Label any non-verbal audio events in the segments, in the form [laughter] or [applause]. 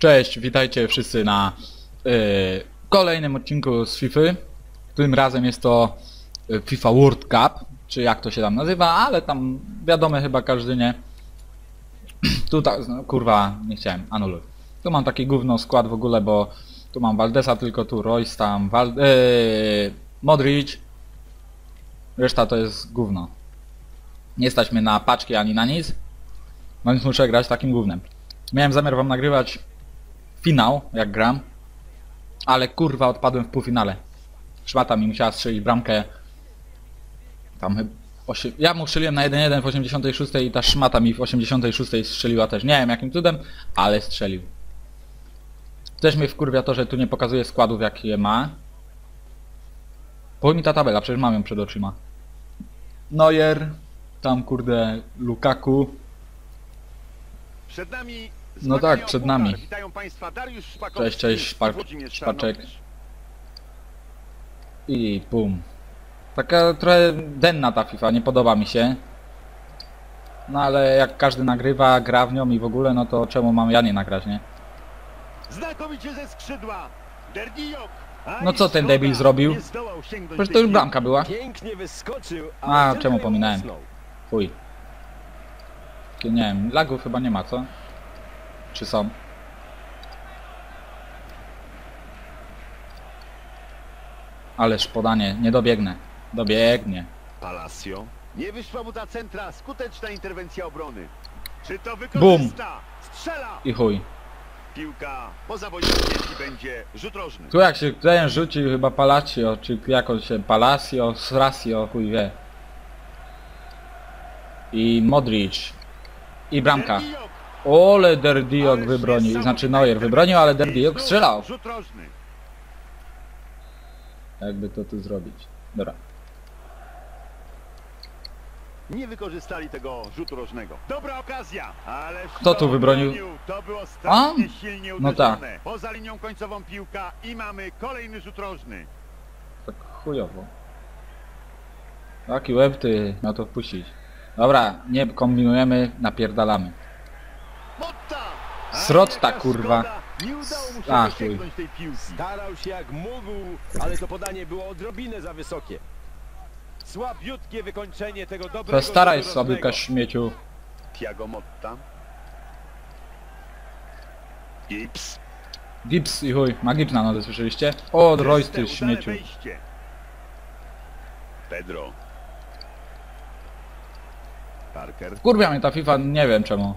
Cześć, witajcie wszyscy na y, kolejnym odcinku z FIFA. Tym razem jest to y, FIFA World Cup, czy jak to się tam nazywa, ale tam wiadomo chyba każdy nie. Tu tak, no, kurwa, nie chciałem, anuluj. Tu mam taki gówno skład w ogóle, bo tu mam Valdesa, tylko tu Royce, tam y, Modric. Reszta to jest gówno. Nie stać mnie na paczki ani na nic, więc muszę grać takim gównem. Miałem zamiar wam nagrywać finał, jak gram, ale kurwa odpadłem w półfinale. Szmata mi musiała strzelić bramkę. Tam chyba... osie- Ja mu strzeliłem na 1-1 w 86 i ta szmata mi w 86 strzeliła też. Nie wiem jakim cudem, ale strzelił. Też mnie wkurwia to, że tu nie pokazuje składów jakie ma. Powiem mi ta tabela, przecież mam ją przed oczyma. Neuer, tam kurde Lukaku, Przed nami No tak, przed nami. Witają Państwa Dariusz Szpakowski Cześć, cześć, Szpak- Włodzimierz Szpaczek. Czarnobysz. I bum. Taka trochę denna ta FIFA, nie podoba mi się. No ale jak każdy nagrywa, gra w nią i w ogóle, no to czemu mam ja nie nagrać, nie? Znakomicie ze skrzydła. No co ten debil zrobił? Przecież to już bramka była. Pięknie wyskoczył, A, czemu pominąłem? Ty, Nie wiem, lagów chyba nie ma, co? Czy są? Ależ podanie, nie dobiegnę. Dobiegnie. Palacio. Nie wyszła mu ta centra. Skuteczna interwencja obrony. Czy to wykorzysta? Strzela. I chuj. Piłka poza boiskiem będzie rzut rożny. Tu jak się ten rzucił chyba Palacio, czy jak on się Palacio, Srasio, chuj wie. I Modric. I bramka. Ole Derdiok wybronił, znaczy Neuer wybronił, ale Derdiok strzelał. Jakby to tu zrobić. Dobra. Nie wykorzystali tego rzutu rożnego. Dobra okazja, ale Kto tu wybronił? To było strasznie A? silnie No tak. Poza linią końcową piłka i mamy kolejny rzut rożny. Tak chujowo. Taki łeb ty, na to wpuścić. Dobra, nie kombinujemy, napierdalamy. Srotta, kurwa. Nie udało mu się A, dosięgnąć tej piłki. Starał się jak mógł, ale to podanie było odrobinę za wysokie. Słabiutkie wykończenie tego dobrego Postaraj rzutu sobie, rożnego. śmieciu. Tiago Motta. Gibbs. Gips i chuj, magiczna no, nodę, słyszeliście? O, Royce ty udane śmieciu. wejście. Pedro. Parker. Kurwia mnie ta FIFA, nie wiem czemu.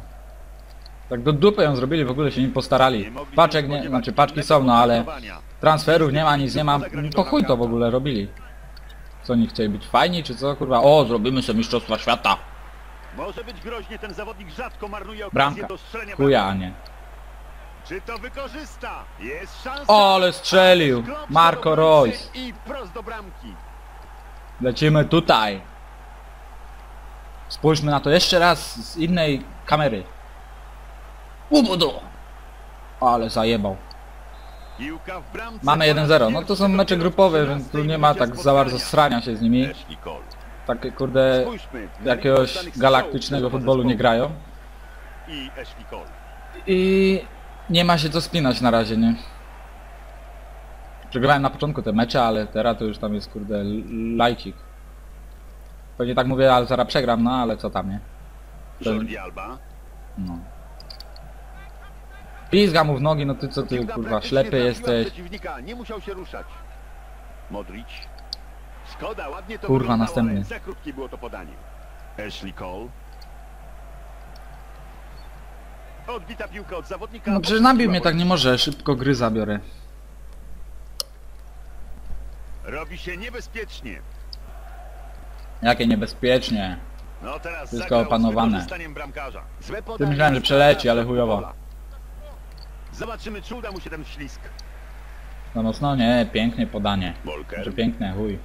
Tak do dupy ją zrobili, w ogóle się nie postarali. Paczek nie, znaczy paczki są, no ale transferów nie ma, nic nie ma. Po chuj to w ogóle robili. Co oni chcieli być fajni, czy co? Kurwa, o, zrobimy sobie mistrzostwa świata. Może być groźnie, ten zawodnik rzadko marnuje okazję Bramka. do strzelenia Chuja, a nie. Czy to wykorzysta? Jest szansa. O, ale strzelił! Marco Royce. bramki I wprost do bramki. Lecimy tutaj. Spójrzmy na to jeszcze raz z innej kamery. Ubudu! Ale zajebał. Mamy po raz 1-0. No to są mecze grupowe, więc tu 13 nie ma tak za bardzo srania się z nimi. Takie kurde jakiegoś galaktycznego futbolu nie grają. I nie ma się co spinać na razie, nie? Przegrałem na początku te mecze, ale teraz to już tam jest kurde lajcik. Pewnie tak mówię, ale zaraz przegram, no ale co tam, nie? No. Pizga mu w nogi, no ty co ty Piłka kurwa, praktycznie ślepy trafiła jesteś. Przeciwnika. Nie musiał się ruszać. Modric. Szkoda, ładnie to Kurwa, wyglądało, następny. ale za krótkie było to podanie. Ashley Cole. Odbita piłka od zawodnika. No przecież nabił mnie tak nie może, szybko gry zabiorę. Robi się niebezpiecznie. Jakie niebezpiecznie. No teraz Wszystko zagrał z opanowane. wykorzystaniem bramkarza. Złe podanie myślałem, że przeleci, ale chujowo. Zobaczymy, czy uda mu się ten ślisk. No mocno nie, pięknie podanie. Że piękne, chuj.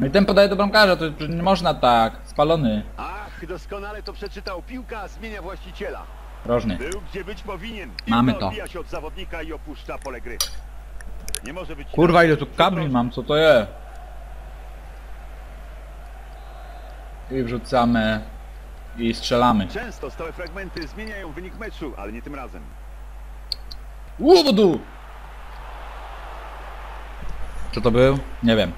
No i ten podaje do bramkarza, to nie można tak. Spalony. Ach, doskonale to przeczytał. Piłka zmienia właściciela. Rożny. Był gdzie być powinien. Piłka Mamy to. odbija się od zawodnika i opuszcza pole gry. Nie może być Kurwa ile tu kabli mam, co to jest? I wrzucamy I strzelamy. Często stałe fragmenty zmieniają wynik meczu, ale nie tym razem. Łubudu! Co to był? Nie wiem.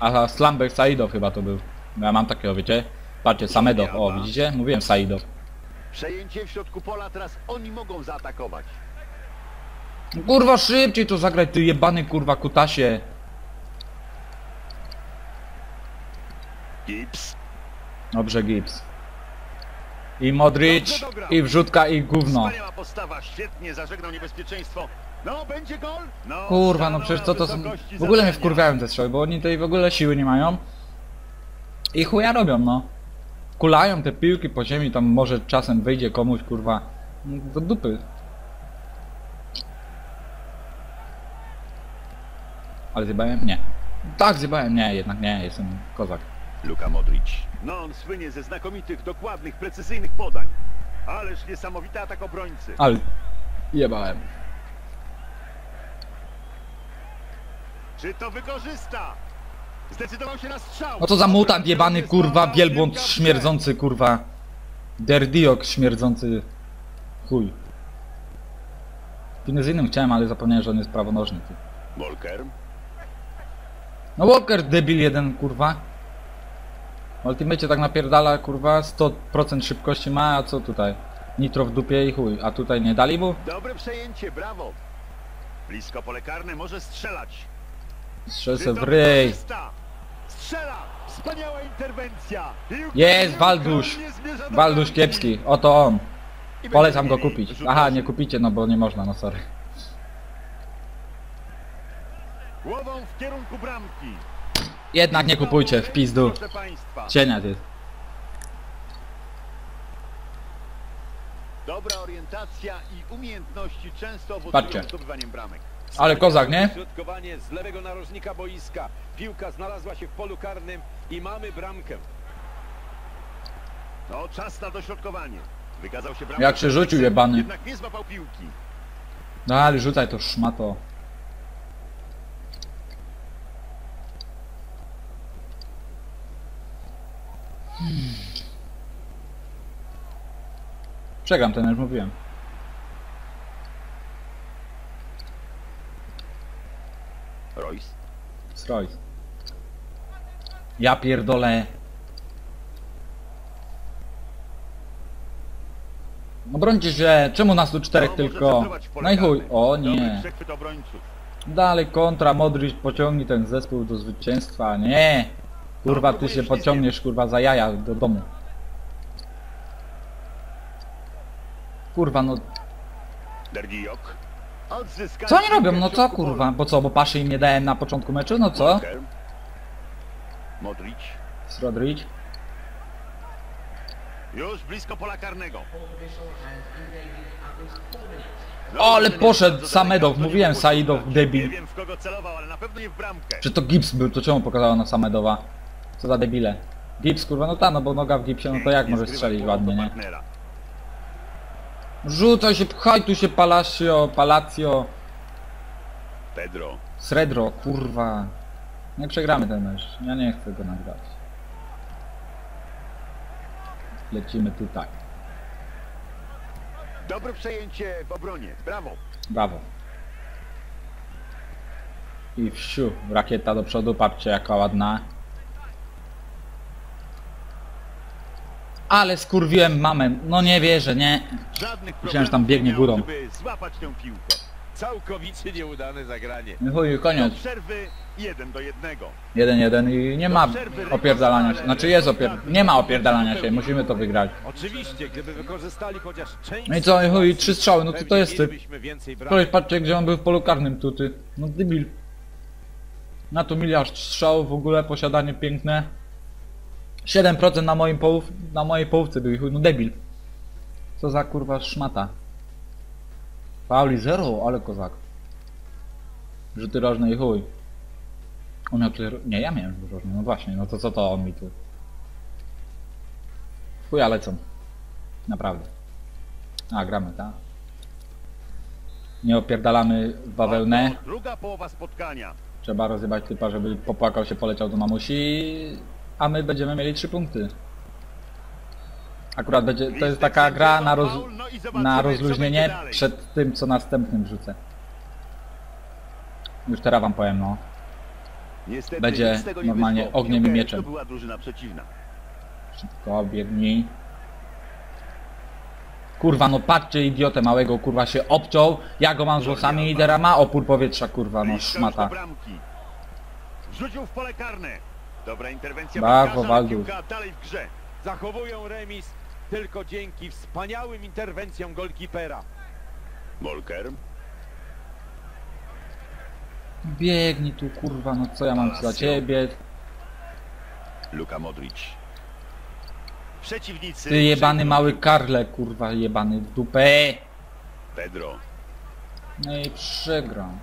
Aha, Slumber Saidow chyba to był. Ja mam takiego, wiecie? Patrzcie, Samedow, o widzicie? Mówiłem Saidow. Przejęcie w środku pola, teraz oni mogą zaatakować. Kurwa szybciej to zagraj, ty jebany kurwa kutasie. Gibbs. Dobrze, Gibbs. I Modric, i wrzutka, i gówno. Wspaniała postawa, świetnie zażegnał niebezpieczeństwo. No, będzie gol? No, Kurwa, no przecież co to są... W ogóle mnie wkurwiają te strzały, bo oni tutaj w ogóle siły nie mają. I chuja robią, no. Kulają te piłki po ziemi, tam może czasem wyjdzie komuś, kurwa, do dupy. Ale zjebałem? Nie. Tak, zjebałem, nie, jednak nie, jestem kozak. Luka Modric. No, on słynie ze znakomitych, dokładnych, precyzyjnych podań. Ależ niesamowity atak obrońcy. Ale jebałem. Czy to wykorzysta? Zdecydował się na strzał. No to za mutant jebany, kurwa, wielbłąd śmierdzący, kurwa. Derdiok śmierdzący. Chuj. Finezyjnym chciałem, ale zapomniałem, że on jest prawonożny. ty. Walker. No Walker debil jeden, kurwa. Ultimate tak napierdala, kurwa, 100% szybkości ma, a co tutaj? Nitro w dupie i chuj, a tutaj nie dali mu? Dobre przejęcie, brawo. Blisko pole karne, może strzelać. Strzel Czy se to w ryj. Strzela! Wspaniała interwencja! Jest Walduś bramki. kiepski, oto on. Polecam go kupić. Aha, nie kupicie, no bo nie można, no sorry. Głową w kierunku bramki. Jednak nie kupujcie, w pizdu. Proszę państwa. Cienia ty. Dobra orientacja i umiejętności często owocują Patrzcie. zdobywaniem bramek. Ale kozak, nie? Środkowanie z lewego narożnika boiska. Piłka znalazła się w polu karnym i mamy bramkę. No, czas na dośrodkowanie. Wykazał się. Jak się rzucił, jebany. Jednak nie złapał piłki. No ale rzucaj to szmato. Przegram ten, już mówiłem. Royce. Stroj. Ja pierdolę. No brońcie się, czemu nas tu czterech No, tylko? No i chuj, o nie. Dalej kontra, Modric pociągnie ten zespół do zwycięstwa, nie. Kurwa, ty się pociągniesz, kurwa, za jaja do domu. Kurwa, no co oni robią? No co kurwa? Bo co, bo paszy im nie dałem na początku meczu? No co? Modric. Srodrić? Już blisko pola karnego. O, ale poszedł Samedow, mówiłem, Saidow, debil. Nie wiem w kogo celował, ale na pewno nie w bramkę. Czy to Gibbs był? To czemu pokazała na Samedowa? Co za debile. Gibbs kurwa, no ta, no bo noga w gipsie, no to jak Nie może zgrywa strzelić ładnie, nie? Rzucaj się, pchaj tu się Palacio, Palacio, Pedro. Sredro, kurwa. Nie przegramy ten mecz, ja nie chcę go nagrać. Lecimy tutaj. Dobre przejęcie w obronie. Brawo. Brawo. I wsiu, rakieta do przodu, patrzcie jaka ładna. Ale skurwiłem mamę, no nie wierzę, nie. Żadnych Myślałem, że tam biegnie górą. Całkowicie nieudane zagranie. No chuj, koniec. przerwy 1 do 1. 1-1 i nie ma opierdalania się. Znaczy jest opier... Nie ma opierdalania się, musimy to wygrać. Oczywiście, gdyby wykorzystali chociaż część... No i co, i chuj, trzy strzały, no to to jest typ. Koleś, patrzcie gdzie on był w polu karnym tu, ty. No debil. Na to miliard strzałów w ogóle, posiadanie piękne. 7% na moim połów, na mojej połówce był i chuj, no debil. Co za kurwa szmata. Pauli zero, ale kozak. Rzuty rożne i chuj. On miał tutaj... Nie, ja miałem rożny, no właśnie, no to co to on mi tu... Chuja lecą. Naprawdę. A, gramy, tak? Nie opierdalamy bawełnę. Druga połowa spotkania. Trzeba rozjebać typa, żeby popłakał się, poleciał do mamusi. A my będziemy mieli trzy punkty. Akurat będzie, to jest taka gra na, roz, na rozluźnienie przed tym, co następnym wrzucę. Już teraz wam powiem, no. Będzie normalnie ogniem i mieczem. Szybko, biegnij. Kurwa, no patrzcie idiotę małego, kurwa się obciął. Ja go mam z włosami i teraz ma opór powietrza, kurwa, no szmata. Wrzucił w pole karne. Dobra interwencja Brawo, Waldus. piłka dalej w grze. Zachowują remis tylko dzięki wspaniałym interwencjom golkipera. Molker. Biegnij tu, kurwa, no co ja mam za ciebie? Luka Modric. Przeciwnicy. Ty jebany mały karle, kurwa, jebany w dupę. Pedro. No i przegram.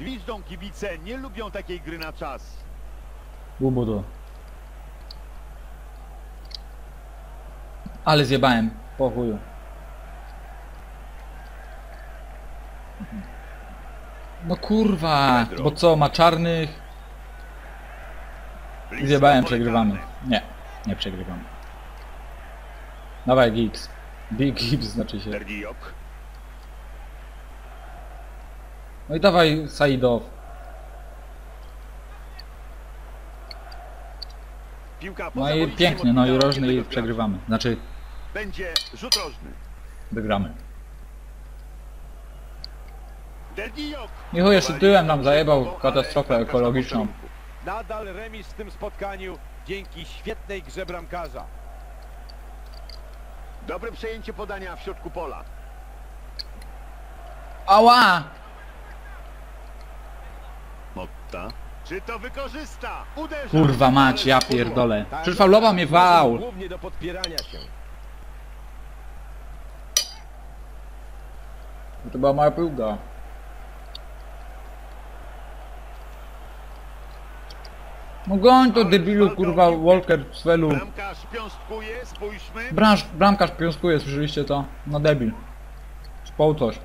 Gwiżdżą kibice, nie lubią takiej gry na czas. Bubudu. Ale zjebałem, po chuju. No kurwa, Pedro. bo co, ma czarnych? Zjebałem, przegrywamy. Nie, nie przegrywamy. Dawaj Gibbs. Big Gibbs znaczy się. Derdiok. No i dawaj Saidow. No i pięknie, no i rożny i przegrywamy. Znaczy, Będzie rzut rożny. wygramy. Chuj, jeszcze tyłem nam zajebał katastrofę ekologiczną. Nadal remis w tym spotkaniu dzięki świetnej grze bramkarza. Dobre przejęcie podania w środku pola. Ała! Motta. Czy to wykorzysta? Uderza. Kurwa mać, ja pierdolę. Przecież faulował mnie faul. Głównie do podpierania się. To była moja piłka. No goń to debilu, kurwa, Walker w swelu. Bramkarz piąstkuje, spójrzmy. Branż, bramkarz piąskuje, słyszeliście to? No debil. Spał coś.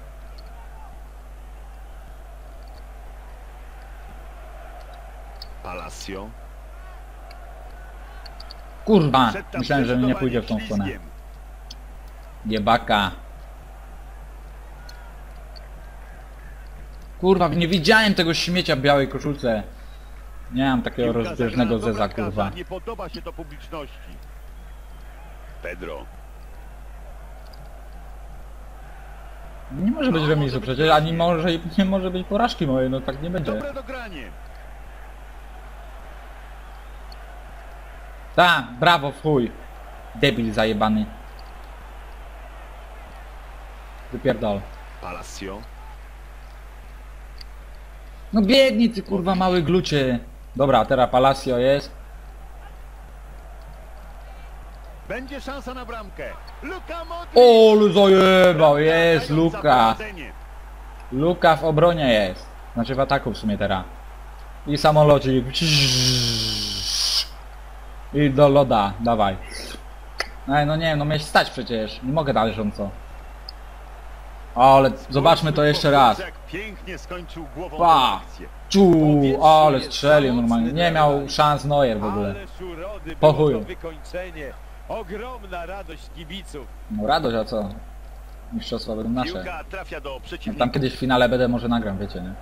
Palacio. Kurwa, myślałem, że nie pójdzie w tą stronę. Jebaka. Kurwa, nie widziałem tego śmiecia w białej koszulce. Nie mam takiego rozbieżnego zeza, kurwa. Nie podoba się to publiczności. Pedro. Nie może być No, remisu być przecież, ani może, nie może być porażki mojej, no tak nie będzie. Dobre dogranie. Ta, brawo, chuj. Debil zajebany. Wypierdol. Palacio. No biegnij ty kurwa mały glucie. Dobra, teraz Palacio jest. Będzie szansa na bramkę. Luka Modric. Zajebał, jest Luka. Luka w obronie jest. Znaczy w ataku w sumie teraz. I samolocik. I do loda, dawaj. Ej, no nie, no miałeś stać przecież. Nie mogę dalej rząco. Ale zobaczmy to jeszcze raz. Pięknie skończył głową Pa. ale strzelił normalnie. Nie miał szans Neuer w ogóle. Ale urody Po było chuju. to wykończenie. Ogromna radość kibiców. No radość, a co? Mistrzostwa będą nasze. Tam kiedyś w finale będę może nagram, wiecie, nie?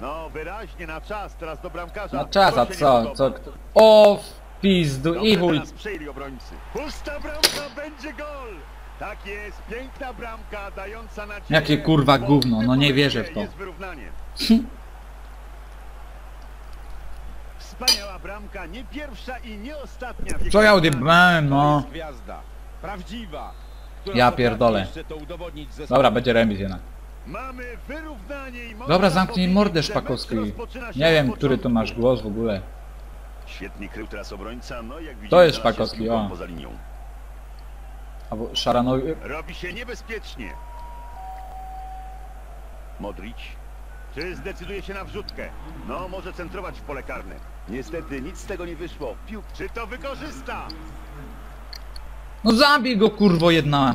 No wyraźnie na czas, teraz do bramkarza. Na czas, a co? co. O, pizdu i chuj. teraz obrońcy. Pusta bramka, będzie gol! Tak jest, piękna bramka dająca nadzieję. Jakie kurwa gówno, no nie wierzę w to. Jest wyrównanie. [laughs] Wspaniała bramka, nie pierwsza i nie ostatnia. Co ja odjebałem, no. gwiazda. Prawdziwa. Ja pierdolę. Dobra, będzie remis jednak. Mamy wyrównanie i Dobra, zamknij mordę Szpakowski. Nie wiem, który to masz głos w ogóle. Świetnie krył teraz obrońca, no jak widzimy, To jest znalazł się Szpakowski, z piłką o. poza linią. Albo Szaranowi... Robi się niebezpiecznie. Modric. Czy zdecyduje się na wrzutkę? No, może centrować w pole karne. Niestety nic z tego nie wyszło. Piłk, czy to wykorzysta? No zabij go kurwo jedna.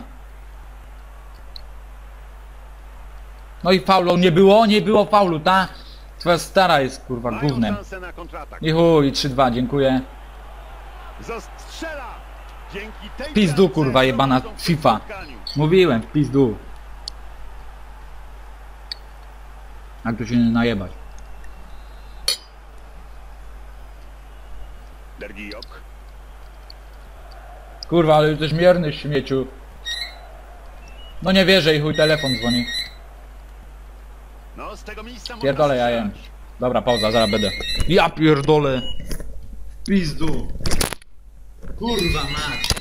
No i faulu nie było, nie było faulu, ta? Twoja stara jest kurwa Mają gównem. szansę na kontratak. I chuj, 3-2, dziękuję. Zost strzela! Dzięki tej Pizdu, bramce kurwa, jebana prowadzą w tym FIFA. spotkaniu. Mówiłem, w pizdu. Jak tu się nie najebać. Dergijok. Kurwa, ale jesteś mierny śmieciu. No nie wierzę i chuj telefon dzwoni. No, z tego miejsca Pierdolę jajem. strzelać. Dobra, pauza, zaraz będę. Ja pierdolę. Pizdu. Kurwa mać.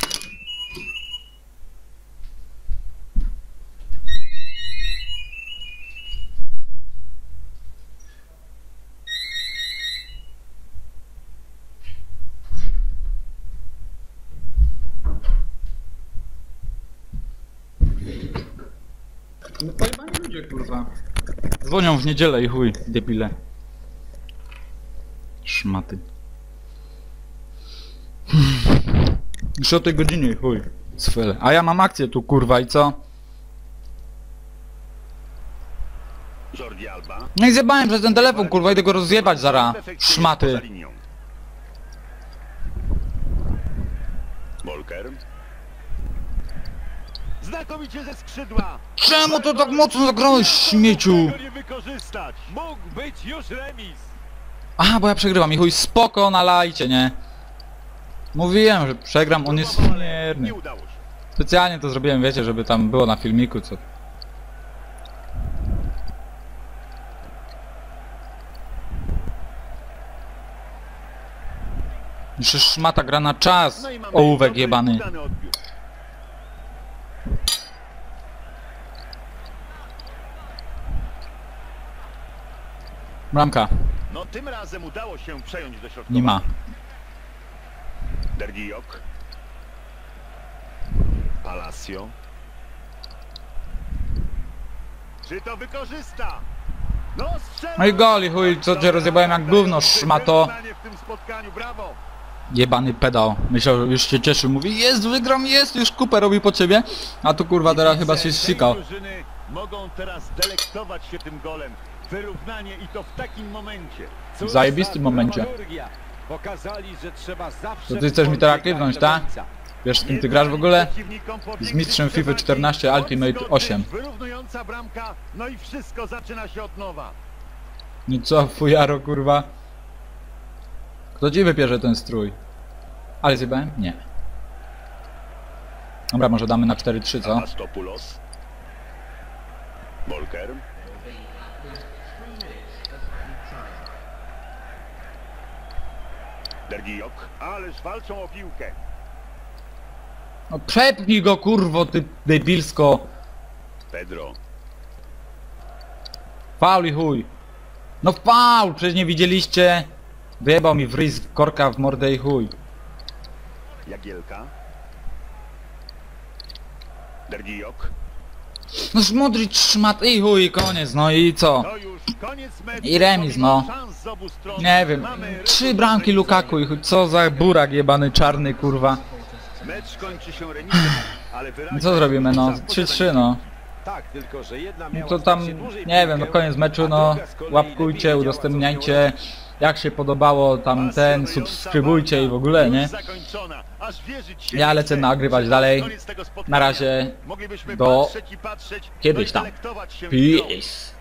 Dzwonią w niedzielę i chuj, debile. Szmaty. Już o tej godzinie, chuj. Sfele. A ja mam akcję tu, kurwa, i co? Jordi Alba. No i zjebałem przez ten telefon, kurwa, idę go rozjebać zara. Szmaty. poza linią. Volker. Znakomicie ze skrzydła. Czemu to tak mocno zagrałeś, śmieciu? Tego nie wykorzystać. Mógł być już remis. Aha, bo ja przegrywam i chuj, spoko, nalajcie, nie? Mówiłem, że przegram, on jest Próbował, ale śmierny. Nie udało się. Specjalnie to zrobiłem, wiecie, żeby tam było na filmiku, co... Jeszcze szmata gra na czas, No i mamy ołówek dobry, jebany. udany odbiór. Bramka, No tym razem udało się przejąć do środka. nie ma. Dergijok. Palacio. Czy to wykorzysta? No! No i goli, chuj, co cię rozjebałem jak gówno, szmato. Jebany pedał. Myślał, już się cieszy, mówi jest, wygram, jest, już kupę robi po ciebie. A tu kurwa teraz chyba się drużyny mogą teraz delektować się tym golem. Wyrównanie i to w takim momencie. W zajebistym za momencie. Pokazali, że trzeba zawsze... To ty chcesz mi teraz podbiegać kliknąć, tak? Wiesz z kim ty grasz w ogóle? Z mistrzem FIFA 14 przewagi, Ultimate odskoczy, 8. Wyrównująca bramka, no i wszystko zaczyna się od nowa. No co, fujaro kurwa? Kto ci wypierze ten strój? Ale zjebałem? Nie. Dobra, może damy na 4-3, co? Volker. Dergijok. Ależ walczą o piłkę. No przepnij go kurwo, ty debilsko. Pedro. Faul i chuj. No faul, przecież nie widzieliście? Wyjebał mi w ryj korka w mordę i chuj. Jagielka. Dergijok. No Modric szmat i chuj, koniec, no i co? I remis, no. Nie wiem, trzy bramki Lukaku i chuj, co za burak jebany czarny kurwa. Co zrobimy, no? za 3-3 no. Tak, No to tam, nie wiem, no koniec meczu, no łapkujcie, udostępniajcie, jak się podobało tam ten, subskrybujcie i w ogóle, nie? Ja lecę nagrywać dalej. Na razie do kiedyś no tam. Peace.